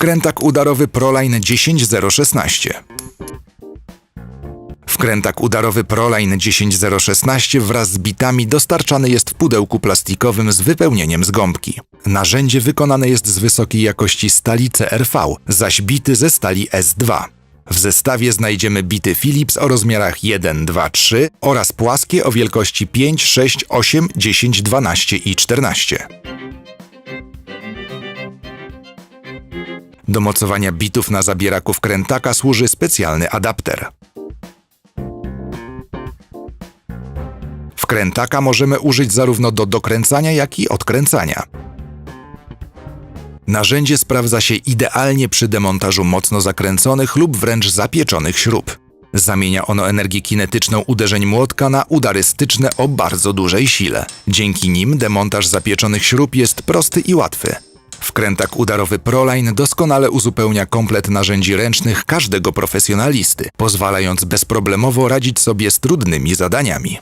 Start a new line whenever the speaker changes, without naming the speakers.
Wkrętak udarowy Proline 10016. Wkrętak udarowy Proline 10016 wraz z bitami dostarczany jest w pudełku plastikowym z wypełnieniem z gąbki. Narzędzie wykonane jest z wysokiej jakości stali CRV, zaś bity ze stali S2. W zestawie znajdziemy bity Philips o rozmiarach 1, 2, 3 oraz płaskie o wielkości 5, 6, 8, 10, 12 i 14. Do mocowania bitów na zabieraku wkrętaka służy specjalny adapter. Wkrętaka możemy użyć zarówno do dokręcania, jak i odkręcania. Narzędzie sprawdza się idealnie przy demontażu mocno zakręconych lub wręcz zapieczonych śrub. Zamienia ono energię kinetyczną uderzeń młotka na udary styczne o bardzo dużej sile. Dzięki nim demontaż zapieczonych śrub jest prosty i łatwy. Wkrętak udarowy Proline doskonale uzupełnia komplet narzędzi ręcznych każdego profesjonalisty, pozwalając bezproblemowo radzić sobie z trudnymi zadaniami.